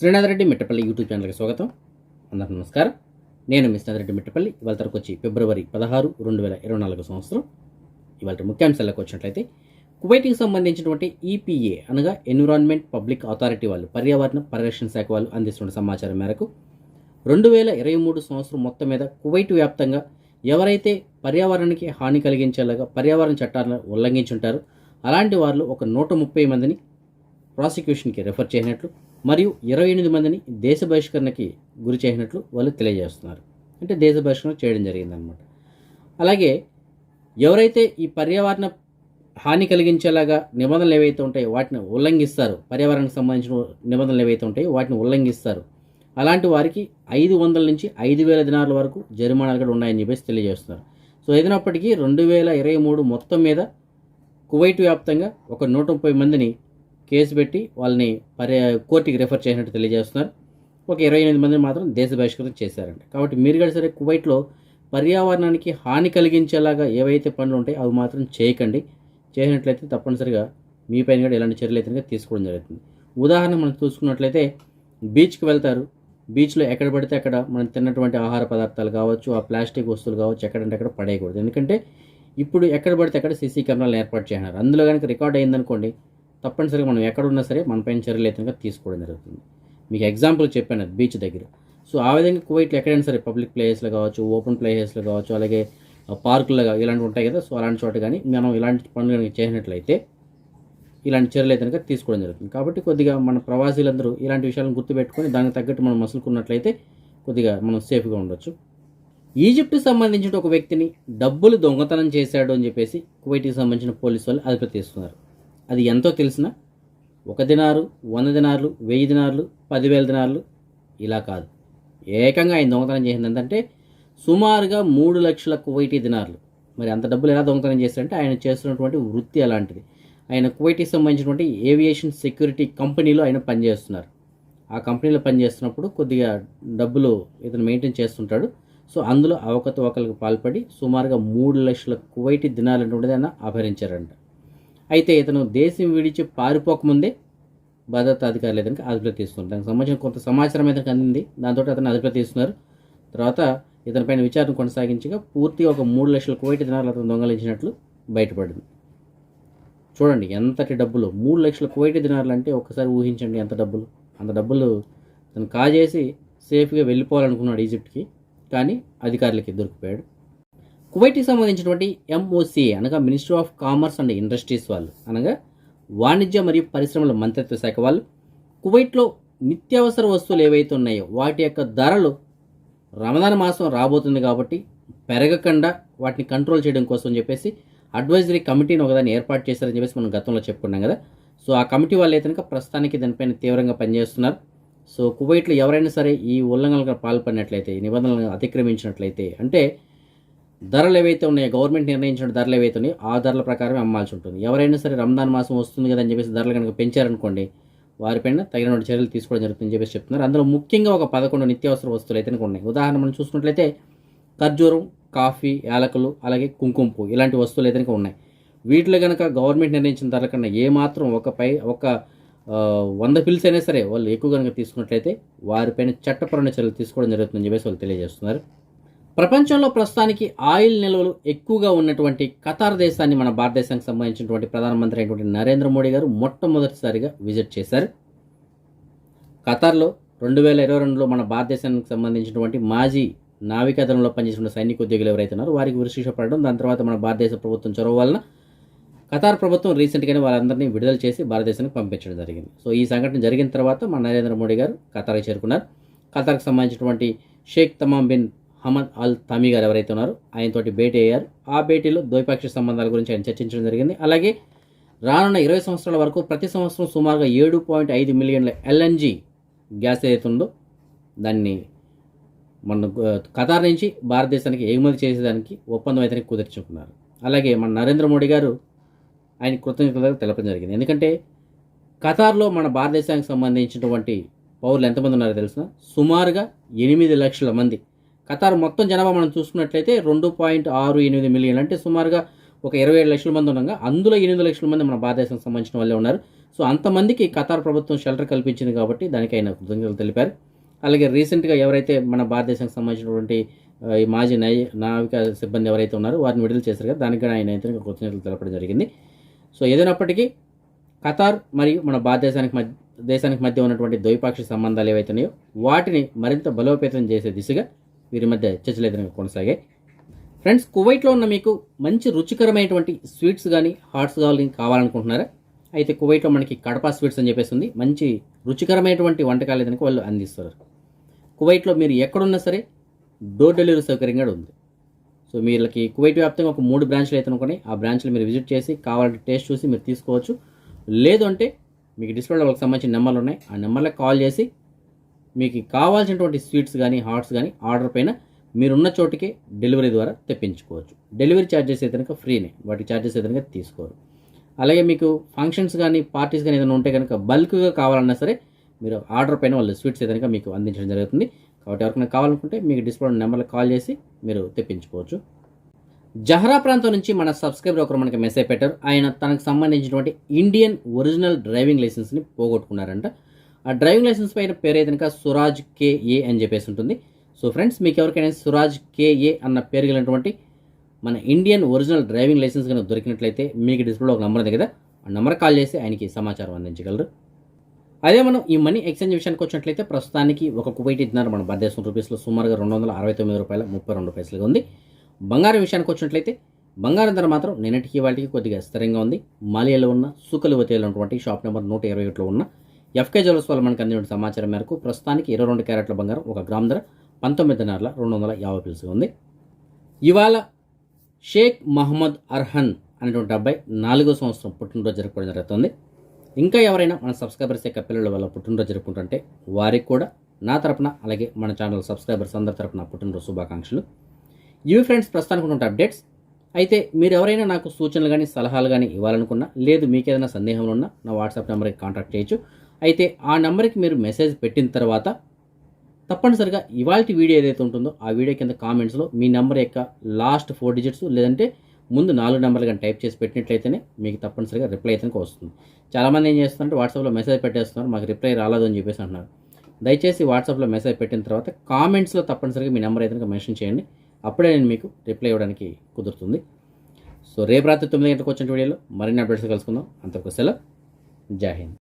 Srinath Reddy Mittapalli YouTube ఛానల్కి స్వాగతం. అందరికీ నమస్కారం. నేను మీ రెడ్డి మిట్టపల్లి. ఇవాళ తరకు వచ్చి ఫిబ్రవరి పదహారు రెండు వేల ఇరవై నాలుగు సంవత్సరం. ఇవాళ ముఖ్యాంశాలకు వచ్చినట్లయితే కువైట్కి సంబంధించినటువంటి ఈపీఏ అనగా ఎన్విరాన్మెంట్ పబ్లిక్ అథారిటీ వాళ్ళు పర్యావరణ పరిరక్షణ శాఖ వాళ్ళు అందిస్తున్న సమాచారం మేరకు రెండు వేల ఇరవై మూడు సంవత్సరం మొత్తం మీద కువైట్ వ్యాప్తంగా ఎవరైతే పర్యావరణానికి హాని కలిగించేలాగా పర్యావరణ చట్టాలను ఉల్లంఘించుంటారో అలాంటి వాళ్ళు ఒక నూట ముప్పై మందిని ప్రాసిక్యూషన్కి రెఫర్ చేసినట్లు మరియు ఇరవై ఎనిమిది మందిని దేశ బహిష్కరణకి గురి చేసినట్లు వాళ్ళు తెలియజేస్తున్నారు. అంటే దేశ బహిష్కరణ చేయడం జరిగిందనమాట అలాగే ఎవరైతే ఈ పర్యావరణ హాని కలిగించేలాగా నిబంధనలు ఏవైతే ఉంటాయో వాటిని ఉల్లంఘిస్తారు పర్యావరణానికి సంబంధించిన నిబంధనలు ఏవైతే ఉంటాయో వాటిని ఉల్లంఘిస్తారు. అలాంటి వారికి ఐదు వందల నుంచి ఐదు వేల దినాల వరకు జరిమానాలు కూడా ఉన్నాయని చెప్పేసి తెలియజేస్తున్నారు. సో ఏదైనప్పటికీ రెండు వేల ఇరవై మూడు మొత్తం మీద కువైట్ వ్యాప్తంగా ఒక నూట ముప్పై మందిని కేసు పెట్టి వాళ్ళని పర్య కోర్టుకి రెఫర్ చేసినట్టు తెలియజేస్తున్నారు. ఒక ఇరవై ఎనిమిది మందిని మాత్రం దేశ బహిష్కృతం చేశారంట కాబట్టి మీరు కూడా సరే కువైట్లో పర్యావరణానికి హాని కలిగించేలాగా ఏవైతే పనులు ఉంటాయో అవి మాత్రం చేయకండి. చేసినట్లయితే తప్పనిసరిగా మీ పైన కూడా ఇలాంటి చర్యలు అయితే తీసుకోవడం జరుగుతుంది. ఉదాహరణ మనం చూసుకున్నట్లయితే బీచ్కి వెళ్తారు. బీచ్లో ఎక్కడ పడితే అక్కడ మనం తిన్నటువంటి ఆహార పదార్థాలు కావచ్చు ఆ ప్లాస్టిక్ వస్తువులు కావచ్చు ఎక్కడంటే అక్కడ పడేయకూడదు. ఎందుకంటే ఇప్పుడు ఎక్కడ పడితే అక్కడ సీసీ కెమెరాలు ఏర్పాటు చేసినారు అందులో కనుక రికార్డ్ అయిందనుకోండి తప్పనిసరిగా మనం ఎక్కడున్నా సరే మనపైన చర్యలు అయితే తీసుకోవడం జరుగుతుంది. మీకు ఎగ్జాంపుల్ చెప్పాను అది బీచ్ దగ్గర. సో ఆ విధంగా కువైట్లో ఎక్కడైనా సరే పబ్లిక్ ప్లేసెస్లో కావచ్చు ఓపెన్ ప్లేసెస్లో కావచ్చు అలాగే పార్కుల్లో ఇలాంటివి ఉంటాయి కదా సో అలాంటి చోట కానీ మనం ఇలాంటి పనులు కనుక చేసినట్లయితే ఇలాంటి చర్యలు అయితే కనుక తీసుకోవడం జరుగుతుంది. కాబట్టి కొద్దిగా మన ప్రవాసీలందరూ ఇలాంటి విషయాలను గుర్తుపెట్టుకొని దానికి తగ్గట్టు మనం మసులుకున్నట్లయితే కొద్దిగా మనం సేఫ్గా ఉండొచ్చు. ఈజిప్ట్కి సంబంధించిన ఒక వ్యక్తిని డబ్బులు దొంగతనం చేశాడు అని చెప్పేసి కువైట్కి సంబంధించిన పోలీసు వాళ్ళు అదుపు తీస్తున్నారు. అది ఎంతో తెలిసిన ఒక దినారు వంద దినార్లు వెయ్యి దినార్లు పదివేల దినార్లు ఇలా కాదు. ఏకంగా ఆయన దొంగతనం చేసింది ఏంటంటే సుమారుగా మూడు లక్షల కువైటీ దినార్లు. మరి అంత డబ్బులు ఎలా దొంగతనం చేస్తారంటే ఆయన చేస్తున్నటువంటి వృత్తి అలాంటిది. ఆయన కువైటీకి సంబంధించినటువంటి ఏవియేషన్ సెక్యూరిటీ కంపెనీలో ఆయన పనిచేస్తున్నారు. ఆ కంపెనీలో పనిచేస్తున్నప్పుడు కొద్దిగా డబ్బులు ఇతను మెయింటైన్ చేస్తుంటాడు. సో అందులో అవకతవకలకు పాల్పడి సుమారుగా మూడు లక్షల కువైటీ దినాలు దినాలటువంటిది ఆయన అపహరించారంట. అయితే ఇతను దేశం విడిచి పారిపోకముందే భద్రతా అధికారులు ఇతనికి అదుపులో తీస్తున్నారు దానికి సంబంధించిన కొంత సమాచారం ఇతనికి అందింది. దాంతో అతను అదుపులో తీస్తున్నారు తర్వాత ఇతని పైన విచారణ కొనసాగించగా పూర్తిగా ఒక మూడు లక్షల కోటి దినాలు అతను దొంగలించినట్లు బయటపడింది. చూడండి ఎంతటి డబ్బులు? మూడు లక్షల కోటి దినాలు అంటే ఒకసారి ఊహించండి ఎంత డబ్బులు? అంత డబ్బులు తను కాజేసి సేఫ్గా వెళ్ళిపోవాలనుకున్నాడు ఈజిప్ట్కి కానీ అధికారులకి దొరికిపోయాడు. కువైట్కి సంబంధించినటువంటి ఎంఓసిఏ అనగా ministry of commerce and industries వాళ్ళు అనగా వాణిజ్య మరియు పరిశ్రమల మంత్రిత్వ శాఖ వాళ్ళు కువైట్లో నిత్యావసర వస్తువులు ఏవైతే ఉన్నాయో వాటి యొక్క ధరలు రమదాన్ మాసం రాబోతుంది కాబట్టి పెరగకుండా వాటిని కంట్రోల్ చేయడం కోసం చెప్పేసి అడ్వైజరీ కమిటీని ఒకదాన్ని ఏర్పాటు చేశారని చెప్పేసి మనం గతంలో చెప్పుకున్నాం కదా. సో ఆ కమిటీ వాళ్ళు అయితే కనుక ప్రస్తుతానికి దానిపైన తీవ్రంగా పనిచేస్తున్నారు. సో కువైట్లో ఎవరైనా సరే ఈ ఉల్లంఘనలకు పాల్పడినట్లయితే ఈ నిబంధనలను అతిక్రమించినట్లయితే అంటే ధరలు ఏవైతే ఉన్నాయో గవర్నమెంట్ నిర్ణయించిన ధరలు ఏవైతే ఉన్నాయో ఆ ధరల ప్రకారం అమ్మాల్సి ఉంటుంది. ఎవరైనా సరే రంజాన్ మాసం వస్తుంది కదా అని చెప్పేసి ధరలు కనుక పెంచారనుకోండి వారిపైన తగిన చర్యలు తీసుకోవడం జరుగుతుందని చెప్పేసి చెప్తున్నారు. అందులో ముఖ్యంగా ఒక పదకొండు నిత్యావసర వస్తువులు అయితే ఉన్నాయి. ఉదాహరణ మనం చూసుకున్నట్లయితే ఖర్జూరం కాఫీ యాలకులు అలాగే కుంకుమ పువ్వు ఇలాంటి వస్తువులు అయితే ఉన్నాయి. వీటిలో కనుక గవర్నమెంట్ నిర్ణయించిన ధరల కన్నా ఏమాత్రం ఒక పై ఒక వంద పిల్స్ అయినా సరే వాళ్ళు ఎక్కువ కనుక తీసుకున్నట్లయితే వారిపైన చట్టపరమైన చర్యలు తీసుకోవడం జరుగుతుందని చెప్పేసి వాళ్ళు తెలియజేస్తున్నారు. ప్రపంచంలో ప్రస్తుతానికి ఆయిల్ నిల్వలు ఎక్కువగా ఉన్నటువంటి ఖతార్ దేశాన్ని మన భారతదేశానికి సంబంధించినటువంటి ప్రధానమంత్రి అయినటువంటి నరేంద్ర మోడీ గారు మొట్టమొదటిసారిగా విజిట్ చేశారు. ఖతార్లో రెండు వేల ఇరవై రెండులో మన భారతదేశానికి సంబంధించినటువంటి మాజీ నావికాదళంలో పనిచేసిన సైనిక ఉద్యోగులు ఎవరైతే ఉన్నారో వారికి ఉరిశిక్ష దాని తర్వాత మన భారతదేశ ప్రభుత్వం చొరవ వలన ఖతార్ ప్రభుత్వం రీసెంట్గానే వారందరినీ విడుదల చేసి భారతదేశానికి పంపించడం జరిగింది. సో ఈ సంఘటన జరిగిన తర్వాత మన నరేంద్ర మోడీ గారు ఖతార్కి చేరుకున్నారు. ఖతార్కి సంబంధించినటువంటి Sheikh Tamim bin Hamad Al Tamim గారు ఎవరైతే ఉన్నారో ఆయనతోటి భేటీ అయ్యారు. ఆ భేటీలో ద్వైపాక్షిక సంబంధాల గురించి ఆయన చర్చించడం జరిగింది. అలాగే రానున్న ఇరవై సంవత్సరాల వరకు ప్రతి సంవత్సరం సుమారుగా ఏడు పాయింట్ ఐదు మిలియన్ల ఎల్ఎన్జి గ్యాస్ ఏదైతే ఉందో దాన్ని మన ఖతార్ నుంచి భారతదేశానికి ఎగుమతి చేసేదానికి ఒప్పందం అయితే కుదుర్చుకున్నారు అలాగే మన నరేంద్ర మోడీ గారు ఆయన కృతజ్ఞతలు తెలపడం జరిగింది. ఎందుకంటే ఖతార్లో మన భారతదేశానికి సంబంధించినటువంటి పౌరులు ఎంతమంది ఉన్నారో తెలిసిన? సుమారుగా ఎనిమిది లక్షల మంది. ఖతార్ మొత్తం జనాభా మనం చూసుకున్నట్లయితే రెండు పాయింట్ ఆరు ఎనిమిది మిలియన్ అంటే సుమారుగా ఒక ఇరవై ఏడు లక్షల మంది ఉండగా అందులో ఎనిమిది లక్షల మంది మన భారతదేశానికి సంబంధించిన వాళ్ళే ఉన్నారు. సో అంతమందికి ఖతార్ ప్రభుత్వం షెల్టర్ కల్పించింది కాబట్టి దానికి ఆయన కృతజ్ఞతలు తెలిపారు. అలాగే రీసెంట్గా ఎవరైతే మన భారతదేశానికి సంబంధించినటువంటి ఈ మాజీ నై నావిక సిబ్బంది ఎవరైతే ఉన్నారో వారిని విడుదల చేశారు కదా దానికి కూడా ఆయన అయితే కృతజ్ఞతలు తెలపడం జరిగింది. సో ఏదైనప్పటికీ ఖతార్ మరియు మన భారతదేశానికి మధ్య దేశానికి మధ్య ఉన్నటువంటి ద్వైపాక్షిక సంబంధాలు ఏవైతే ఉన్నాయో వాటిని మరింత బలోపేతం చేసే దిశగా వీరి మధ్య చర్చలు ఏదైనా కొనసాగాయి ఫ్రెండ్స్ కువైట్లో ఉన్న మీకు మంచి రుచికరమైనటువంటి స్వీట్స్ కానీ హాట్స్ కానీ కావాలనుకుంటున్నారా? అయితే కువైట్లో మనకి కడప స్వీట్స్ అని చెప్పేసి ఉంది. మంచి రుచికరమైనటువంటి వంటకాలు ఏదైనా వాళ్ళు అందిస్తారు. కువైట్లో మీరు ఎక్కడున్నా సరే డోర్ డెలివరీ సౌకర్యం కూడా ఉంది. సో వీళ్ళకి కువైట్ వ్యాప్తంగా ఒక మూడు బ్రాంచ్లు అయితే అనుకోండి. ఆ బ్రాంచ్లు మీరు విజిట్ చేసి కావాలంటే టేస్ట్ చూసి మీరు తీసుకోవచ్చు. లేదు అంటే మీకు డిస్ప్లేలో వాళ్ళకి సంబంధించిన నెంబర్లు ఉన్నాయి. ఆ నెంబర్లకు కాల్ చేసి మీకు కావాల్సినటువంటి స్వీట్స్ కానీ హాట్స్ కానీ ఆర్డర్ పైన మీరున్న చోటుకే డెలివరీ ద్వారా తెప్పించుకోవచ్చు. డెలివరీ ఛార్జెస్ అయితే కనుక ఫ్రీనే. వాటి ఛార్జెస్ అయితే కనుక తీసుకోరు. అలాగే మీకు ఫంక్షన్స్ కానీ పార్టీస్ కానీ ఏదైనా ఉంటే కనుక బల్క్గా కావాలన్నా సరే మీరు ఆర్డర్ పైన వాళ్ళు స్వీట్స్ అయితే కనుక మీకు అందించడం జరుగుతుంది. కాబట్టి ఎవరికైనా కావాలనుకుంటే మీకు డిస్ప్లే నెంబర్లకు కాల్ చేసి మీరు తెప్పించుకోవచ్చు. జహరా ప్రాంతం నుంచి మన సబ్స్క్రైబర్ ఒకరు మనకి మెసేజ్ పెట్టారు. ఆయన తనకు సంబంధించినటువంటి ఇండియన్ ఒరిజినల్ డ్రైవింగ్ లైసెన్స్ని పోగొట్టుకున్నారంట. ఆ డ్రైవింగ్ లైసెన్స్ పైన పేరు అయితే కనుక సురాజ్ కేఏ అని చెప్పేసి ఉంటుంది. సో ఫ్రెండ్స్ మీకు ఎవరికైనా సురాజ్ కేఏ అన్న పేరు కలిగినటువంటి మన ఇండియన్ ఒరిజినల్ డ్రైవింగ్ లైసెన్స్ కనుక దొరికినట్లయితే మీకు డిస్ప్లేలో ఒక నెంబర్ ఉంది కదా ఆ నెంబర్ కాల్ చేసి ఆయనకి సమాచారం అందించగలరు. అదే మనం ఈ మనీ ఎక్స్చేంజ్ విషయానికి వచ్చినట్లయితే ప్రస్తుతానికి ఒక కువైట్ ఇద్దరు మన భారతదేశం రూపీస్లో సుమారుగా రెండు వందల అరవై తొమ్మిది రూపాయల ముప్పై రెండు పైసలుగా ఉంది. బంగారం విషయానికి వచ్చినట్లయితే బంగారం ధర మాత్రం నిన్నటికి వాటికి కొద్దిగా స్థిరంగా ఉంది. మాలియాలో ఉన్న సుకలువతిలో ఉన్నటువంటి షాప్ నెంబర్ నూట ఇరవై ఒకటిలో ఉన్న ఎఫ్కే జ్యువెల్స్ వల్ల మనకు అందిన సమాచారం మేరకు ప్రస్తుతానికి ఇరవై రెండు క్యారెట్ల బంగారం ఒక గ్రామ్ ధర పంతొమ్మిది నెలల రెండు వందల యాభై పిలుసుగా ఉంది. ఇవాళ షేక్ మహమ్మద్ అర్హన్ అనేటువంటి అబ్బాయి నాలుగో సంవత్సరం పుట్టినరోజు జరుపుకోవడం జరుగుతుంది. ఇంకా ఎవరైనా మన సబ్స్క్రైబర్స్ యొక్క పిల్లల వల్ల పుట్టినరోజు జరుపుకుంటుంటే వారికి కూడా నా తరపున అలాగే మన ఛానల్ సబ్స్క్రైబర్స్ అందరి తరపున పుట్టినరోజు శుభాకాంక్షలు. ఇవి ఫ్రెండ్స్ ప్రస్తుతానికి ఉన్న అప్డేట్స్. అయితే మీరు ఎవరైనా నాకు సూచనలు కానీ సలహాలు కానీ ఇవ్వాలనుకున్నా లేదు మీకు ఏదైనా సందేహంలో ఉన్నా నా వాట్సాప్ నెంబర్కి కాంటాక్ట్ చేయొచ్చు. అయితే ఆ నెంబర్కి మీరు మెసేజ్ పెట్టిన తర్వాత తప్పనిసరిగా ఇవాళ వీడియో ఏదైతే ఉంటుందో ఆ వీడియో కింద కామెంట్స్లో మీ నెంబర్ యొక్క లాస్ట్ ఫోర్ డిజిట్స్ లేదంటే ముందు నాలుగు నెంబర్లు కానీ టైప్ చేసి పెట్టినట్లయితేనే మీకు తప్పనిసరిగా రిప్లై అయితే వస్తుంది. చాలామంది ఏం చేస్తున్నారంటే వాట్సాప్లో మెసేజ్ పెట్టేస్తున్నారు మాకు రిప్లై రాలేదు అని చెప్పేసి అంటున్నారు. దయచేసి వాట్సాప్లో మెసేజ్ పెట్టిన తర్వాత కామెంట్స్లో తప్పనిసరిగా మీ నెంబర్ అయితే మెన్షన్ చేయండి అప్పుడే నేను మీకు రిప్లై ఇవ్వడానికి కుదురుతుంది. సో రేపు రాత్రి తొమ్మిది గంటలకు వచ్చిన వీడియోలో మరిన్ని అప్డేట్స్ కలుసుకుందాం. అంతకు సెలవు. జై హింద్.